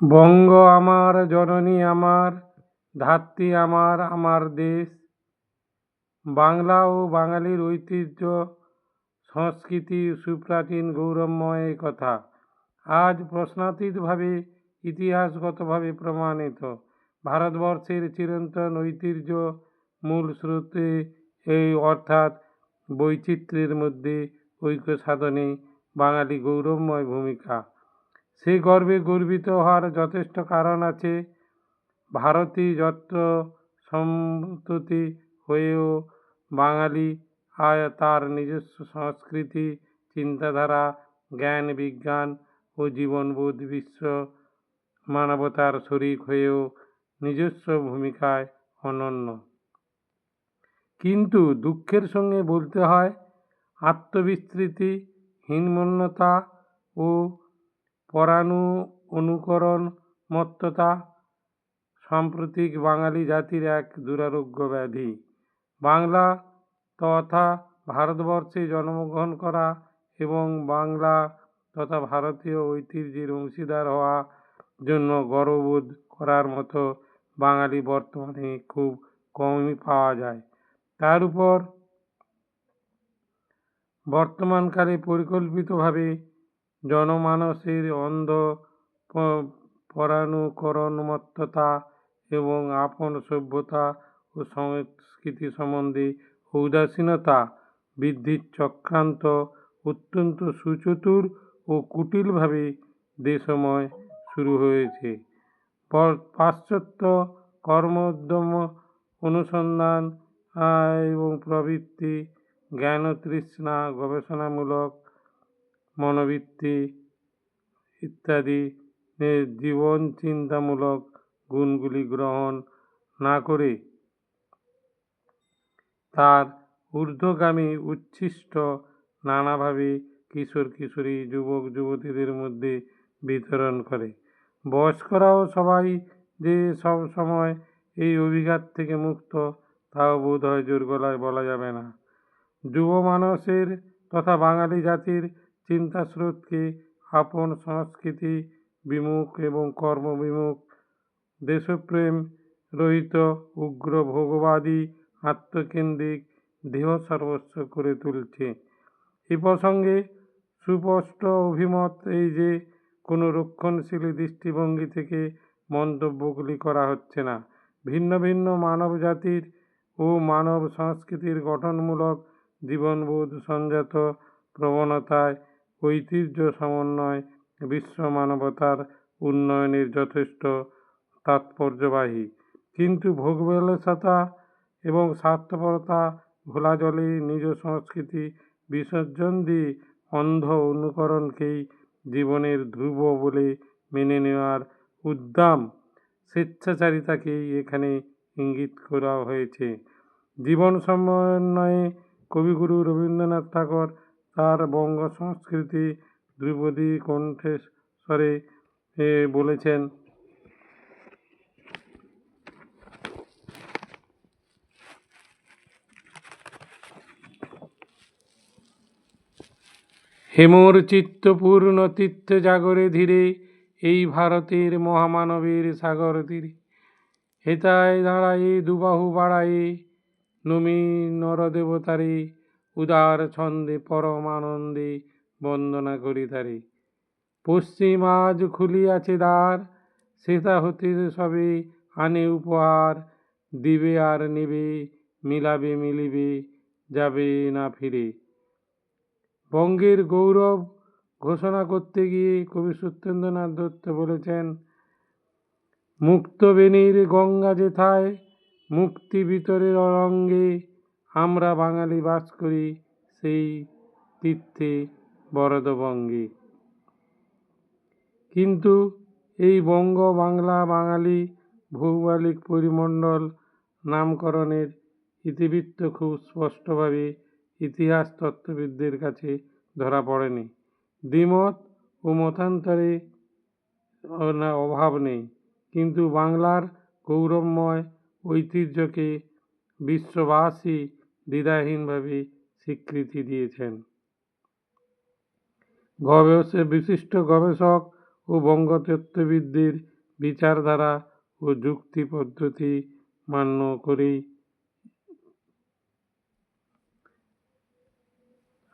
বঙ্গ আমার, জননী আমার, ধাত্রী আমার আমার দেশ। বাংলা ও বাঙালির ঐতিহ্য, সংস্কৃতি সুপ্রাচীন গৌরবময় কথা। আজ প্রশ্নাতীতভাবে, ইতিহাসগতভাবে প্রমাণিত। ভারতবর্ষের চিরন্তন ঐতিহ্য মূল স্রোতে এই অর্থাৎ বৈচিত্র্যের মধ্যে ঐক্য সাধনে বাঙালি গৌরবময় ভূমিকা। সেই গর্বে গর্বিত হওয়ার যথেষ্ট কারণ আছে। ভারতী যত্র সম্প্রতি হয়েও বাঙালি আয় তার নিজস্ব সংস্কৃতি, চিন্তাধারা, জ্ঞান, বিজ্ঞান ও জীবনবোধ বিশ্ব মানবতার শরিক হয়েও নিজস্ব ভূমিকায় অনন্য। কিন্তু দুঃখের সঙ্গে বলতে হয়, আত্মবিস্তৃতি, হীনমন্যতা ও পরাণু অনুকরণ মত্ততা সাম্প্রতিক বাঙালি জাতির এক দুরারোগ্য ব্যাধি। বাংলা তথা ভারতবর্ষে জন্মগ্রহণ করা এবং বাংলা তথা ভারতীয় ঐতিহ্যের অংশীদার হওয়া জন্য গর্ববোধ করার মতো বাঙালি বর্তমানে খুব কমই পাওয়া যায়। তার উপর বর্তমানকালে পরিকল্পিতভাবে জনমানসের অন্ধ পরানুকরণমত্ততা এবং আপন সভ্যতা ও সংস্কৃতি সম্বন্ধে উদাসীনতা বৃদ্ধির চক্রান্ত অত্যন্ত সুচতুর ও কুটিলভাবে দেশময় শুরু হয়েছে। পাশ্চাত্য কর্মোদ্যম অনুসন্ধান এবং প্রবৃত্তি জ্ঞানতৃষ্ণা গবেষণামূলক মনোবৃত্তি ইত্যাদি জীবন চিন্তামূলক গুণগুলি গ্রহণ না করে তার ঊর্ধ্বগামী উচ্ছিষ্ট নানাভাবে কিশোর কিশোরী যুবক যুবতীদের মধ্যে বিতরণ করে। বয়স্করাও সবাই যে সব সময় এই অভিঘাত থেকে মুক্ত, তাও বোধ হয় জোর গলায় বলা যাবে না। যুব মানুষের তথা বাঙালি জাতির চিন্তা স্রোতকে আপন সংস্কৃতি বিমুখ এবং কর্মবিমুখ দেশপ্রেম রহিত, উগ্র ভোগবাদী, আত্মকেন্দ্রিক, দেহ সর্বস্ব করে তুলছে। এ প্রসঙ্গে সুস্পষ্ট অভিমত এই যে, কোনো রক্ষণশীল দৃষ্টিভঙ্গি থেকে মন্তব্যগুলি করা হচ্ছে না। ভিন্ন ভিন্ন মানব জাতির ও মানব সংস্কৃতির গঠনমূলক জীবনবোধ সংজাত প্রবণতায় ঐতিহ্য সমন্বয় বিশ্ব মানবতার উন্নয়নের যথেষ্ট তাৎপর্যবাহী। কিন্তু ভোগবিলাসতা এবং স্বার্থপরতা ঘোলা জলে নিজ সংস্কৃতি বিসর্জন দিয়ে অন্ধ অনুকরণকেই জীবনের ধ্রুব বলে মেনে নেওয়ার উদ্দাম স্বেচ্ছাচারিতাকেই এখানে ইঙ্গিত করা হয়েছে। জীবন সমন্বয়ে কবিগুরু রবীন্দ্রনাথ ঠাকুর তার বঙ্গ সংস্কৃতি ধ্রুপদী কণ্ঠস্বরে এ, বলেছেন। হেমর চিত্তপূর্ণ তীর্থ জাগরে ধীরে এই ভারতের মহামানবের সাগর তীরে। হেতায় দাঁড়ায়ে দুবাহু বাড়ায়ে নমি নরদেবতারে উদার ছন্দে পরম আনন্দে বন্দনা করি তারে। পশ্চিম আজ খুলিয়াছে দ্বার সেটা হতে সবে আনে উপহার, দিবে আর নেবে, মিলাবে মিলিবে, যাবে না ফিরে। বঙ্গের গৌরব ঘোষণা করতে গিয়ে কবি সত্যেন্দ্রনাথ দত্ত বলেছেন মুক্তবেণীর গঙ্গা যেথায়, মুক্তি ভিতরের অরঙ্গে আমরা বাঙালি বাস করি সেই তীর্থে বরদবঙ্গে। কিন্তু এই বঙ্গ বাংলা বাঙালি ভৌগোলিক পরিমণ্ডল নামকরণের ইতিবৃত্ত খুব স্পষ্টভাবে ইতিহাস তত্ত্ববিদদের কাছে ধরা পড়েনি। দ্বিমত ও মতান্তরে অভাব নেই। কিন্তু বাংলার গৌরবময় ঐতিহ্যকে বিশ্ববাসী দ্বিধাহীনভাবে স্বীকৃতি দিয়েছেন। বিশিষ্ট গবেষক ও বঙ্গতত্ত্ববিদদের বিচারধারা ও যুক্তি পদ্ধতি মান্য করেই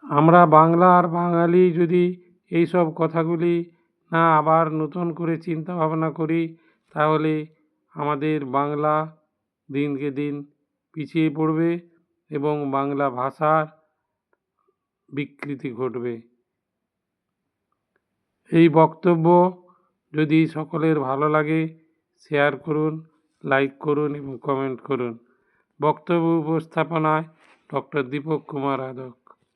আমরা বাংলা আর বাঙালি যদি এইসব কথাগুলি না আবার নতুন করে চিন্তা ভাবনা করি, তাহলে আমাদের বাংলা দিনকে দিন পিছিয়ে পড়বে। এবং বাংলা ভাষার বিকৃতি ঘটবে। এই বক্তব্য যদি সকলের ভালো লাগে শেয়ার করুন লাইক করুন এবং কমেন্ট করুন। বক্তব্য উপস্থাপনায় ডক্টর দীপক কুমার আদক